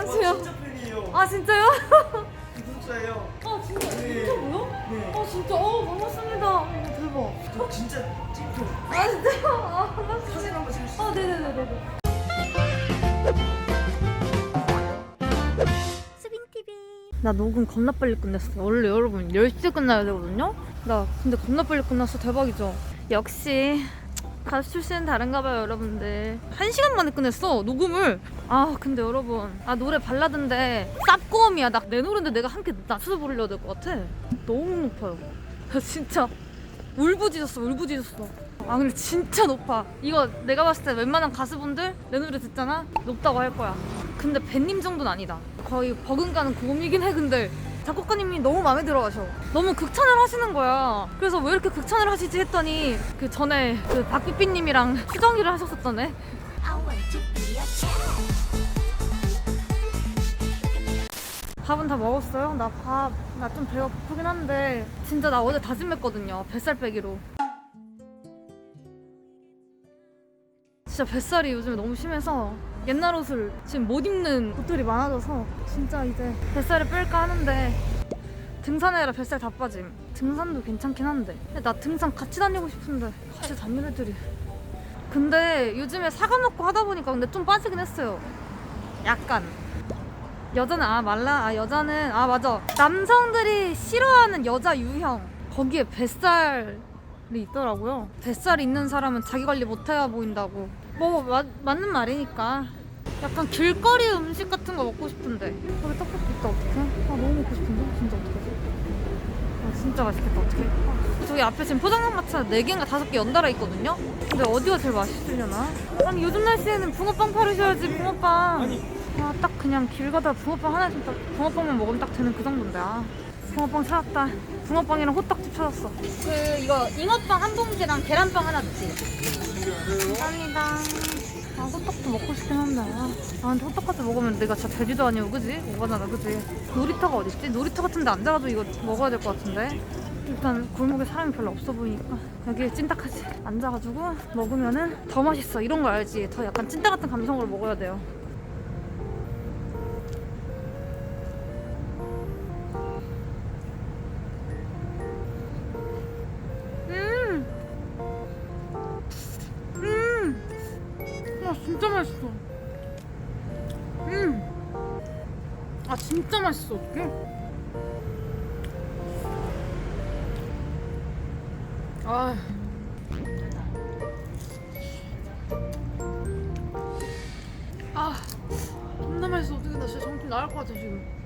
안녕하세요. 진짜 팬이에요. 아 진짜요? 구독자예요. 아 진짜 네. 진짜 뭐요? 네. 아 진짜 어 반갑습니다. 어, 대박. 저 진짜 찐팬. 아 진짜요? 아 반갑습니다. 사진 한번 찍을 수 있어요? 아 네네네네. 나 녹음 겁나 빨리 끝냈어. 원래 여러분 10시에 끝나야 되거든요? 나 근데 겁나 빨리 끝났어. 대박이죠? 역시 가수 출신은 다른가 봐요, 여러분들. 한 시간 만에 끝냈어, 녹음을. 아, 근데 여러분. 아, 노래 발라드인데 쌉고음이야. 나 내 노래인데 내가 함께 낮춰서 부르려야 될것 같아. 너무 높아요. 진짜 울부짖었어, 울부짖었어. 아, 근데 진짜 높아. 이거 내가 봤을 때 웬만한 가수분들 내 노래 듣잖아? 높다고 할 거야. 근데 밴님 정도는 아니다. 거의 버금가는 고음이긴 해, 근데. 작곡가님이 너무 마음에 들어 하셔. 너무 극찬을 하시는 거야. 그래서 왜 이렇게 극찬을 하시지 했더니 그 전에 그 박비비님이랑 수정이를 하셨었다네. 밥은 다 먹었어요? 나 밥, 나 좀 배가 고프긴 한데 진짜 나 어제 다짐했거든요. 뱃살 빼기로. 진짜 뱃살이 요즘에 너무 심해서 옛날 옷을 지금 못 입는 옷들이 많아져서 진짜 이제 뱃살을 뺄까 하는데 등산해라 뱃살 다 빠짐. 등산도 괜찮긴 한데. 근데 나 등산 같이 다니고 싶은데 같이 다니는 애들이. 근데 요즘에 사과 먹고 하다 보니까 근데 좀 빠지긴 했어요. 약간. 여자는 아 말라? 아 여자는 아 맞아. 남성들이 싫어하는 여자 유형. 거기에 뱃살이 있더라고요. 뱃살 있는 사람은 자기 관리 못해야 보인다고. 뭐 마- 맞는 말이니까 약간 길거리 음식 같은 거 먹고 싶은데 여기 떡볶이 있다 어떡해? 아 너무 먹고 싶은데 진짜 어떡하지? 아 진짜 맛있겠다 어떡해? 아, 저기 앞에 지금 포장마차 4개인가 5개 연달아 있거든요? 근데 어디가 제일 맛있으려나? 아니 요즘 날씨에는 붕어빵 팔으셔야지 붕어빵 아 딱 그냥 길 가다 붕어빵 하나 좀 딱, 붕어빵만 먹으면 딱 되는 그 정도인데 아 붕어빵 찾았다 붕어빵이랑 호떡집 찾았어 그 이거 잉어빵 한 봉지랑 계란빵 하나 주지 감사합니다 아 호떡도 먹고 싶긴 한데 아 아, 근데 호떡까지 먹으면 내가 진짜 돼지도 아니고 그지? 오바잖아 그지? 놀이터가 어딨지? 놀이터 같은 데 앉아가지고 이거 먹어야 될 것 같은데 일단 골목에 사람이 별로 없어 보이니까 여기에 찐딱하지 앉아가지고 먹으면은 더 맛있어 이런 거 알지? 더 약간 찐따 같은 감성으로 먹어야 돼요 맛있어 어떡해? 아 아, 맛있어. 어떻게 나 진짜 정신 나갈 것 같아, 지금.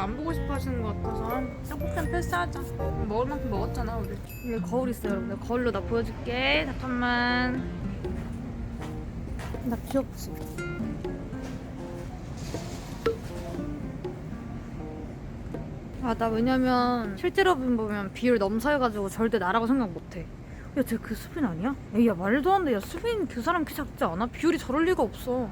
별로 안 보고 싶어 하시는 것 같아서 떡볶이는 패스하자. 먹을 만큼 먹었잖아, 우리. 여기 거울 있어, 여러분들. 거울로 나 보여줄게. 잠깐만. 나 귀엽지? 아, 나 왜냐면 실제로 보면 비율 넘사해가지고 절대 나라고 생각 못해. 야, 쟤 그 수빈 아니야? 에이, 야, 말도 안 돼. 야, 수빈 그 사람 키 작지 않아? 비율이 저럴 리가 없어.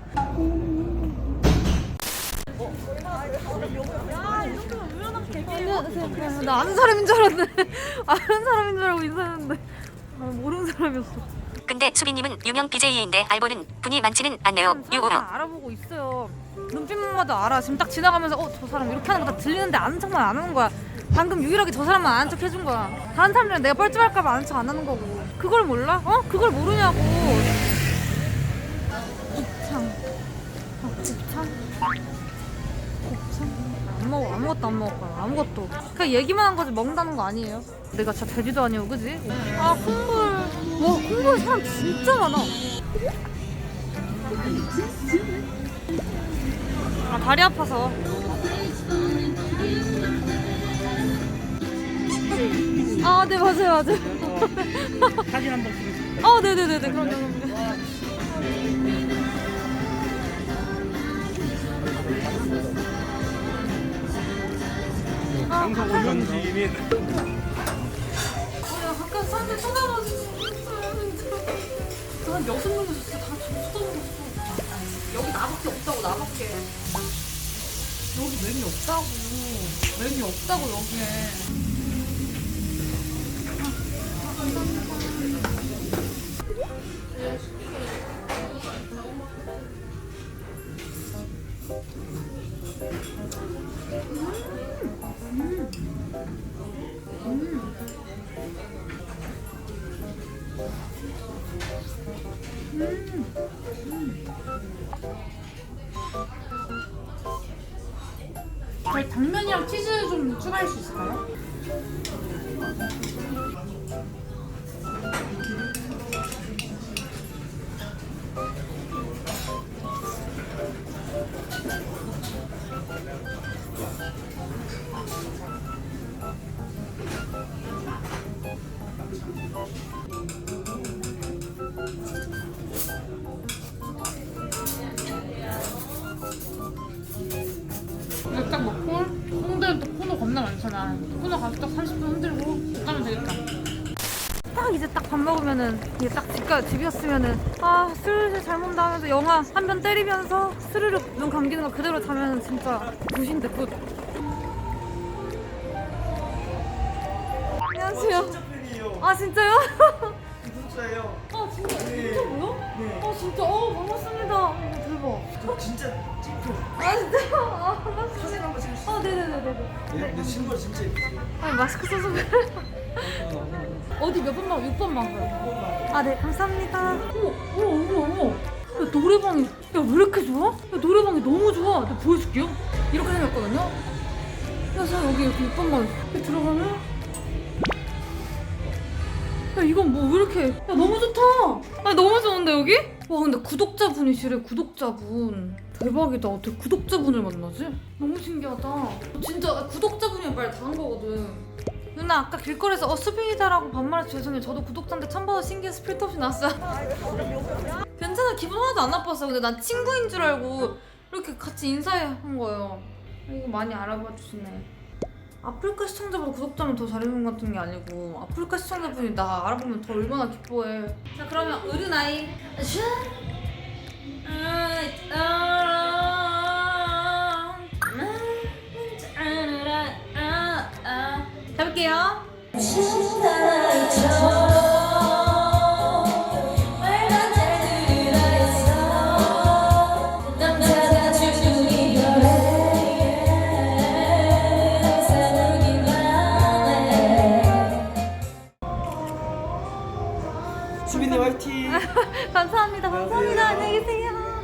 안녕하세요. 나 아는 사람인 줄 알았네. 아는 사람인 줄 알고 인사했는데. 아, 모르는 사람이었어. 근데 수빈님은 유명 BJ인데 알보는 분이 많지는 않네요. 유오호. 알아보고 있어요. 눈빛만 봐도 알아. 지금 딱 지나가면서 어 저 사람 이렇게 하는 거 다 들리는데 아는 척만 안 하는 거야. 방금 유일하게 저 사람만 아는 척 해준 거야. 다른 사람들은 내가 뻘쭘할까봐 아는 척 안 하는 거고. 그걸 몰라? 어? 그걸 모르냐고. 곱창. 아, 곱창? 곱창? 안 먹어. 아무것도 안 먹을 거야. 아무것도. 그냥 얘기만 한 거지 먹는다는 거 아니에요. 내가 진짜 돼지도 아니고 그지? 아 콩물. 와 콩물 사람 진짜 많아. 아 다리 아파서 아 네 맞아요 맞아요 사진 한번 찍으세요. 아 네네네네 그럼요 그럼요 아 방송 운영진인 야 잠깐 사람들 쳐다봐주고 한 여섯 명이 진짜 다 쳐다보고 있어 여기 나밖에 없다고 나밖에 여기 메뉴 없다고 메뉴 없다고 여기에 음. 음. 당면이랑 치즈 좀 추가할 수 있을까요? 딱 30분 흔들고 가면 되겠다. 딱 이제 딱 밥 먹으면은 이게 딱 집가 집이었으면은 아 슬슬 잘 먹다 하면서 영화 한 편 때리면서 스르륵 눈 감기는 거 그대로 자면 진짜 굿인데 굿. 안녕하세요. 팬이에요. 아 진짜요? 구독자예요. 아 진짜 네. 진짜 뭐요? 네. 아 진짜 어 반갑습니다. 어, 대박. 저 진짜 찐팬. 아 진짜요? 아 반갑습니다. 사진 한번 찍을 수아 네네네네. 있어요? 근데 친구가 진짜 예쁘세요. 아니 마스크 써서 그래. 어디 몇 번만 6번 방가요? 아 네 감사합니다. 어머 어머 어머 어머. 야, 노래방이 야왜 이렇게 좋아? 야, 노래방이 너무 좋아. 내가 보여줄게요. 이렇게 생겼거든요. 그래서 여기 이렇게 6번 방 이렇게 들어가면 야 이건 뭐 왜 이렇게 야 너무 좋다. 아 너무 좋은데 여기? 와 근데 구독자분이시래 구독자분. 대박이다. 어떻게 구독자분을 만나지? 너무 신기하다. 진짜 구독자분이 말 다 한 거거든. 누나 아까 길거리에서 어 수빈이다라고 반말해서 죄송해요. 저도 구독자인데 처음 봐서 신기해서 필터 없이 나왔어요. 괜찮아 기분 하나도 안 나빴어. 근데 난 친구인 줄 알고 이렇게 같이 인사한 거예요. 아, 이거 많이 알아봐 주시네. 아프리카 시청자보다 구독자면 더 잘해준 것 같은 게 아니고 아프리카 시청자분이 나 알아보면 더 얼마나 기뻐해. 자 그러면 의류나이 슈 잡을게요. 감사합니다. 감사합니다. 안녕히 계세요.